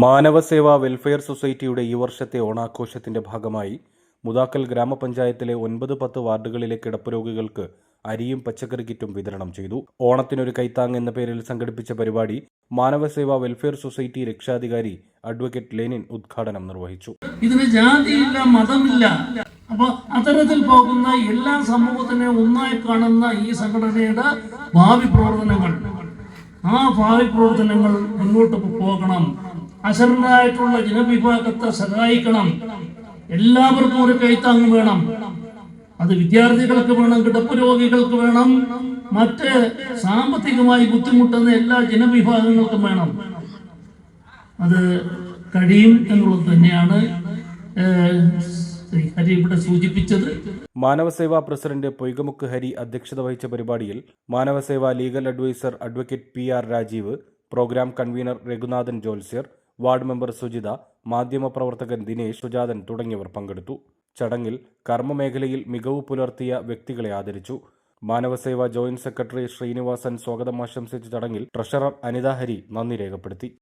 Manavaseva welfare സൊസൈറ്റിയുടെ ഈ വർഷത്തെ ഓണാഘോഷത്തിന്റെ ഭാഗമായി മുതാക്കൽ ഗ്രാമപഞ്ചായത്തിലെ ഒൻപത് പത്ത് വാർഡുകളിലെ കിടപ്പ് രോഗികൾക്ക് അരിയും പച്ചക്കറി കിറ്റും വിതരണം ചെയ്തു. ഓണത്തിനൊരു കൈത്താങ് എന്ന പേരിൽ സംഘടിപ്പിച്ച പരിപാടി മാനവസേവാ വെൽഫെയർ സൊസൈറ്റി രക്ഷാധികാരി അഡ്വക്കേറ്റ് ലെനിൻ ഉദ്ഘാടനം നിർവഹിച്ചു. ഇതിന് ജാതിയില്ല മതമില്ല. അപ്പൊ അത്തരത്തിൽ പോകുന്ന എല്ലാ സമൂഹത്തിനെ ഒന്നായി കാണുന്ന ഈ സംഘടനയുടെ ഭാവി പ്രവർത്തനങ്ങൾ ആ ഭാവി പ്രവർത്തനങ്ങൾ മുന്നോട്ട് പോകണം. അശരണരായിട്ടുള്ള ജനവിഭാഗത്തെ സഹായിക്കണം. എല്ലാവർക്കും ഒരു കൈത്താങ് വേണം. അത് വിദ്യാർത്ഥികൾക്ക് വേണം കിടപ്പ് രോഗികൾക്ക് വേണം മറ്റ് സാമ്പത്തികമായി ബുദ്ധിമുട്ടുന്ന എല്ലാ ജനവിഭാഗങ്ങൾക്കും വേണം. അത് കഴിയും എന്നുള്ളത് തന്നെയാണ് മാനവസേവാ പ്രസിഡന്റ് പൊയ്കമുക്ക് ഹരി അധ്യക്ഷത വഹിച്ച പരിപാടിയിൽ Manavaseva legal adviser advocate P R Rajeev programme convener Raghunathan Jolsyar ward member Sujitha മാധ്യമപ്രവർത്തകൻ ദിനേശ് സുജാതൻ തുടങ്ങിയവർ പങ്കെടുത്തു. ചടങ്ങിൽ കർമ്മമേഖലയിൽ മികവ് പുലർത്തിയ വ്യക്തികളെ ആദരിച്ചു. മാനവസേവാ ജോയിന്റ് സെക്രട്ടറി ശ്രീനിവാസൻ സ്വാഗതം ആശംസിച്ച ചടങ്ങിൽ ട്രഷറർ അനിത ഹരി നന്ദി രേഖപ്പെടുത്തി.